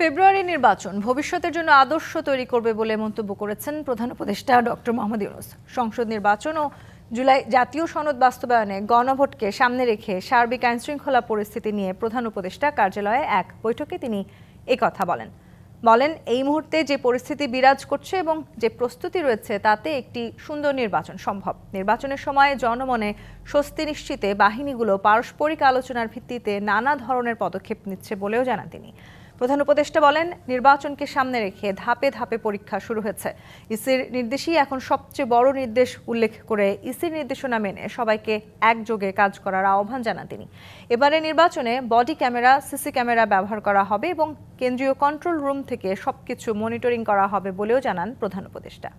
ফেব্রুয়ারি নির্বাচন ভবিষ্যতের জন্য আদর্শ তৈরি করবে বলে মন্তব্য করেছেন প্রধান উপদেষ্টা ডক্টর মোহাম্মদ ইউনুস। সংসদ নির্বাচন ও জুলাই জাতীয় সনদ বাস্তবায়নে গণভোটকে সামনে রেখে সার্বিক আইনশৃঙ্খলা পরিস্থিতি নিয়ে প্রধান উপদেষ্টা কার্যালয়ে এক বৈঠকে তিনি কথা বলেন। বলেন, এই মুহূর্তে যে পরিস্থিতি বিরাজ করছে এবং যে প্রস্তুতি রয়েছে তাতে একটি সুন্দর নির্বাচন সম্ভব। নির্বাচনের সময় জনমনে স্বস্তি নিশ্চিতে বাহিনীগুলো পারস্পরিক আলোচনার ভিত্তিতে নানা ধরনের পদক্ষেপ নিচ্ছে বলেও জানান তিনি। প্রধান উপদেষ্টা বলেন, নির্বাচনকে সামনে রেখে ধাপে ধাপে পরীক্ষা শুরু হয়েছে। ইসির নির্দেশই এখন সবচেয়ে বড় নির্দেশ উল্লেখ করে ইসির নির্দেশনা মেনে সবাইকে একযোগে কাজ করার আহ্বান জানান তিনি। এবারে নির্বাচনে বডি ক্যামেরা, সিসি ক্যামেরা ব্যবহার করা হবে এবং কেন্দ্রীয় কন্ট্রোল রুম থেকে সবকিছু মনিটরিং করা হবে বলেও জানান প্রধান উপদেষ্টা।